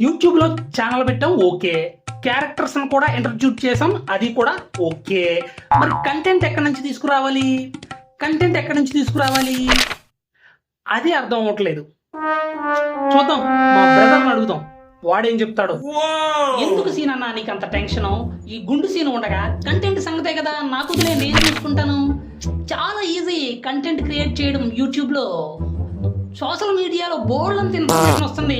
యూట్యూబ్లో ఛానల్ పెట్టాం ఓకే. క్యారెక్టర్స్ని కూడా ఇంట్రడ్యూస్ చేసాం అది కూడా ఓకే. మరి కంటెంట్ ఎక్కడి నుంచి తీసుకురావాలి? కంటెంట్ ఎక్కడి నుంచి తీసుకురావాలి? అది అర్థం అవ్వట్లేదు. చూద్దాం మా బ్రదర్ని అడుగుదాం. వాడేం చెప్తాడు. ఎందుకు సీన్ అన్నా నీకు అంత టెన్షన్? ఈ గుండు సీన్ ఉండగా కంటెంట్ సంగతే కదా నాకు నేను చూసుకుంటాను? చాలా ఈజీ కంటెంట్ క్రియేట్ చేయడం యూట్యూబ్లో. సోషల్ మీడియాలో బోర్డు అంత ఇన్ఫర్మేషన్ వస్తుంది.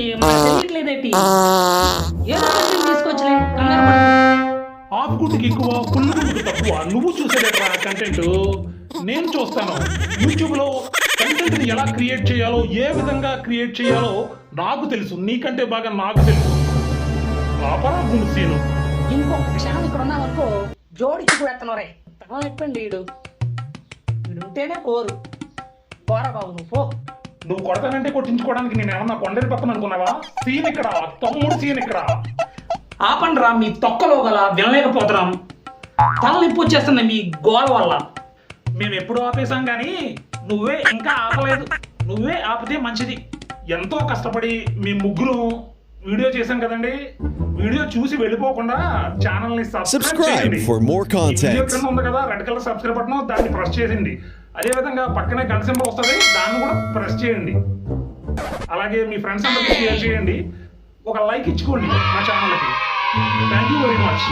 కంటెంట్ తీసుకొచ్చలే? ఎక్కువ ఫుల్ తక్కువ. నువ్వు చూసేదేట్రా కంటెంట్ నేను చూస్తాను. యూట్యూబ్లో కంటెంట్ ఎలా క్రియేట్ చేయాలో ఏ విధంగా క్రియేట్ చేయాలో నాకు తెలుసు. నీకంటే బాగా నాకు తెలుసు. ఆపరా గుండు సీను. ఇంకొక క్షణం ఇక్కడ ఉన్నామనుకో జోడికి కూడా ఎత్తనరే తనం ఎప్పండి వీడు వీడు ఉంటేనే కోరు. కోరా బాబు నువ్వు పో. నువ్వు కొడతానంటే కొట్టించుకోవడానికి నేను ఏమన్నా కొండరి పక్కన అనుకున్నావా? సీన్ ఇక్కడ తమ్ముడు సీన్ ఇక్కడ. ఆపండిరా మీ తొక్కలో గల వినలేకపోతున్నాం. తలనిప్పు వచ్చేస్తుంది మీ గోల వల్ల. మేము ఎప్పుడు ఆపేశాం కానీ నువ్వే ఇంకా ఆపలేదు. నువ్వే ఆపితే మంచిది. ఎంతో కష్టపడి మీ ముగ్గురు వీడియో చేశాం కదండి. వీడియో చూసి వెళ్ళిపోకుండా ఛానల్ని సబ్స్క్రైబ్ చేయండి. content. కింద ఉంది కదా రెడ్ కలర్ సబ్స్క్రైబ్ బటన్ దాన్ని ప్రెస్ చేసింది. అదే విధంగా పక్కనే గంట సింబల్ వస్తుంది దాన్ని కూడా ప్రెస్ చేయండి. అలాగే మీ ఫ్రెండ్స్ అందరికీ షేర్ చేయండి. ఒక లైక్ ఇచ్చుకోండి మా ఛానల్కి థ్యాంక్ యూ వెరీ మచ్